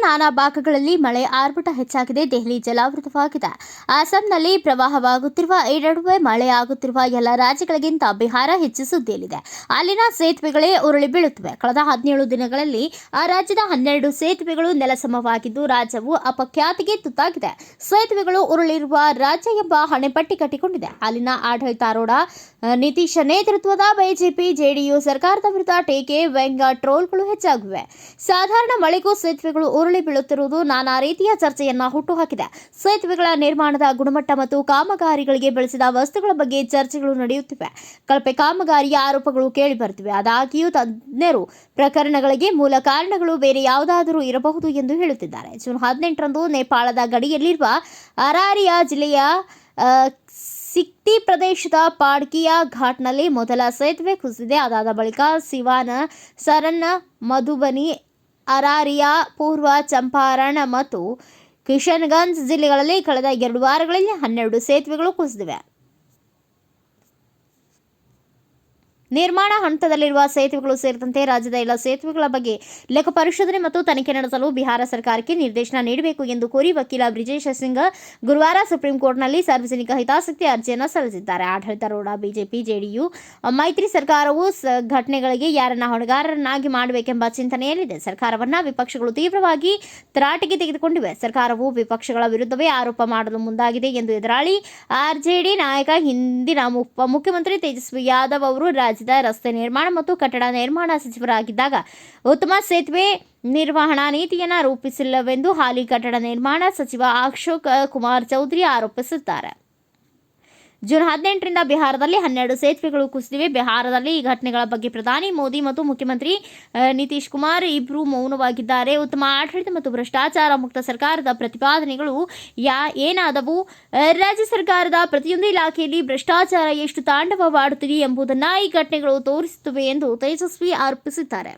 ನಾನಾ ಭಾಗಗಳಲ್ಲಿ ಮಳೆ ಆರ್ಭಟ ಹೆಚ್ಚಾಗಿದೆ. ದೆಹಲಿ ಜಲಾವೃತವಾಗಿದೆ. ಅಸ್ಸಾಂನಲ್ಲಿ ಪ್ರವಾಹವಾಗುತ್ತಿರುವ ಎರಡುವೆ ಮಳೆ ಆಗುತ್ತಿರುವ ಎಲ್ಲ ರಾಜ್ಯಗಳಿಗಿಂತ ಬಿಹಾರ ಹೆಚ್ಚು ಸುದ್ದಿಯಲ್ಲಿದೆ. ಅಲ್ಲಿನ ಸೇತುವೆಗಳೇ ಉರುಳಿ ಬೀಳುತ್ತಿವೆ. ಕಳೆದ ಹದಿನೇಳು ದಿನಗಳಲ್ಲಿ ಆ ರಾಜ್ಯದ ಹನ್ನೆರಡು ಸೇತುವೆಗಳು ನೆಲಸಮವಾಗಿದ್ದು, ರಾಜ್ಯವು ಅಪಖ್ಯಾತಿಗೆ ತುತ್ತಾಗಿದೆ. ಸೇತುವೆಗಳು ಉರುಳಿರುವ ರಾಜ್ಯ ಎಂಬ ಹಣೆಪಟ್ಟಿ ಕಟ್ಟಿಕೊಂಡಿದೆ. ಅಲ್ಲಿನ ಆಡಳಿತಾರೂಢ ನಿತೀಶ್ ನೇತೃತ್ವದ ಬಿಜೆಪಿ, ಜೆಡಿಯು ಸರ್ಕಾರದ ವಿರುದ್ಧ ಟೀಕೆ, ವ್ಯಂಗ್ಯ, ಟ್ರೋಲ್ಗಳು ಹೆಚ್ಚಾಗಿವೆ. ಸಾಧಾರಣ ಮಳೆಗೂ ಸೇತುವೆಗಳು ಉರುಳಿ ಬೀಳುತ್ತಿರುವುದು ನಾನಾ ರೀತಿಯ ಚರ್ಚೆಯನ್ನ ಹುಟ್ಟುಹಾಕಿದೆ. ಸೇತುವೆಗಳ ನಿರ್ಮಾಣದ ಗುಣಮಟ್ಟ ಮತ್ತು ಕಾಮಗಾರಿಗಳಿಗೆ ಬಳಸಿದ ವಸ್ತುಗಳ ಬಗ್ಗೆ ಚರ್ಚೆಗಳು ನಡೆಯುತ್ತಿವೆ. ಕಳಪೆ ಕಾಮಗಾರಿಯ ಆರೋಪಗಳು ಕೇಳಿಬರುತ್ತಿವೆ. ಅದಾಗಿಯೂ ತಜ್ಞರು ಪ್ರಕರಣಗಳಿಗೆ ಮೂಲ ಕಾರಣಗಳು ಬೇರೆ ಯಾವುದಾದರೂ ಇರಬಹುದು ಎಂದು ಹೇಳುತ್ತಿದ್ದಾರೆ. ಜೂನ್ ಹದಿನೆಂಟರಂದು ನೇಪಾಳದ ಗಡಿಯಲ್ಲಿರುವ ಅರಾರಿಯಾ ಜಿಲ್ಲೆಯ ಸಿಕ್ತಿ ಪ್ರದೇಶದ ಪಾಡ್ಕಿಯಾ ಘಾಟ್ನಲ್ಲಿ ಮೊದಲ ಸೇತುವೆ ಕುಸಿದಿದೆ. ಅದಾದ ಬಳಿಕ ಸಿವಾನ, ಸರನ್ನ, ಮಧುಬನಿ ಅರಾರಿಯಾ ಪೂರ್ವ ಚಂಪಾರಣ್ ಮತ್ತು ಕಿಶನ್ಗಂಜ್ ಜಿಲ್ಲೆಗಳಲ್ಲಿ ಕಳೆದ ಎರಡು ವಾರಗಳಲ್ಲಿ ಹನ್ನೆರಡು ಸೇತುವೆಗಳು ಕುಸಿದಿವೆ. ನಿರ್ಮಾಣ ಹಂತದಲ್ಲಿರುವ ಸೇತುವೆಗಳು ಸೇರಿದಂತೆ ರಾಜ್ಯದ ಎಲ್ಲ ಸೇತುವೆಗಳ ಬಗ್ಗೆ ಲೆಕ್ಕ ಪರಿಶೋಧನೆ ಮತ್ತು ತನಿಖೆ ನಡೆಸಲು ಬಿಹಾರ ಸರ್ಕಾರಕ್ಕೆ ನಿರ್ದೇಶನ ನೀಡಬೇಕು ಎಂದು ಕೋರಿ ವಕೀಲ ಬ್ರಿಜೇಶ್ ಸಿಂಗ್ ಗುರುವಾರ ಸುಪ್ರೀಂ ಕೋರ್ಟ್ನಲ್ಲಿ ಸಾರ್ವಜನಿಕ ಹಿತಾಸಕ್ತಿ ಅರ್ಜಿಯನ್ನು ಸಲ್ಲಿಸಿದ್ದಾರೆ. ಆಡಳಿತಾರೂಢ ಬಿಜೆಪಿ, ಜೆಡಿಯು, ಮೈತ್ರಿ ಸರ್ಕಾರವು ಘಟನೆಗಳಿಗೆ ಯಾರನ್ನ ಹೊಣೆಗಾರರನ್ನಾಗಿ ಮಾಡಬೇಕೆಂಬ ಚಿಂತನೆಯಲ್ಲಿದೆ. ಸರ್ಕಾರವನ್ನ ವಿಪಕ್ಷಗಳು ತೀವ್ರವಾಗಿ ತರಾಟೆಗೆ ತೆಗೆದುಕೊಂಡಿವೆ. ಸರ್ಕಾರವು ವಿಪಕ್ಷಗಳ ವಿರುದ್ಧವೇ ಆರೋಪ ಮಾಡಲು ಮುಂದಾಗಿದೆ ಎಂದು ಎದುರಾಳಿ ಆರ್ಜೆಡಿ ನಾಯಕ, ಹಿಂದಿನ ಉಪ ಮುಖ್ಯಮಂತ್ರಿ ತೇಜಸ್ವಿ ಯಾದವ್ ಅವರು ರಾಜ್ಯದ ರಸ್ತೆ ನಿರ್ಮಾಣ ಮತ್ತು ಕಟ್ಟಡ ನಿರ್ಮಾಣ ಸಚಿವರಾಗಿದ್ದಾಗ ಉತ್ತಮ ಸೇತುವೆ ನಿರ್ವಹಣಾ ನೀತಿಯನ್ನ ರೂಪಿಸಿಲ್ಲವೆಂದು ಹಾಲಿ ಕಟ್ಟಡ ನಿರ್ಮಾಣ ಸಚಿವ ಅಶೋಕ್ ಕುಮಾರ್ ಚೌಧರಿ ಆರೋಪಿಸಿದ್ದಾರೆ. ಜೂನ್ ಹದಿನೆಂಟರಿಂದ ಬಿಹಾರದಲ್ಲಿ ಹನ್ನೆರಡು ಸೇತುವೆಗಳು ಕುಸಿದಿವೆ. ಬಿಹಾರದಲ್ಲಿ ಈ ಘಟನೆಗಳ ಬಗ್ಗೆ ಪ್ರಧಾನಿ ಮೋದಿ ಮತ್ತು ಮುಖ್ಯಮಂತ್ರಿ ನಿತೀಶ್ ಕುಮಾರ್ ಇಬ್ಬರು ಮೌನವಾಗಿದ್ದಾರೆ. ಉತ್ತಮ ಆಡಳಿತ ಮತ್ತು ಭ್ರಷ್ಟಾಚಾರ ಮುಕ್ತ ಸರ್ಕಾರದ ಪ್ರತಿಪಾದನೆಗಳು ಯಾ, ಏನಾದವು? ರಾಜ್ಯ ಸರ್ಕಾರದ ಪ್ರತಿಯೊಂದು ಇಲಾಖೆಯಲ್ಲಿ ಭ್ರಷ್ಟಾಚಾರ ಎಷ್ಟು ತಾಂಡವವಾಡುತ್ತಿದೆ ಎಂಬುದನ್ನು ಈ ಘಟನೆಗಳು ತೋರಿಸುತ್ತವೆ ಎಂದು ತೇಜಸ್ವಿ ಆರೋಪಿಸಿದ್ದಾರೆ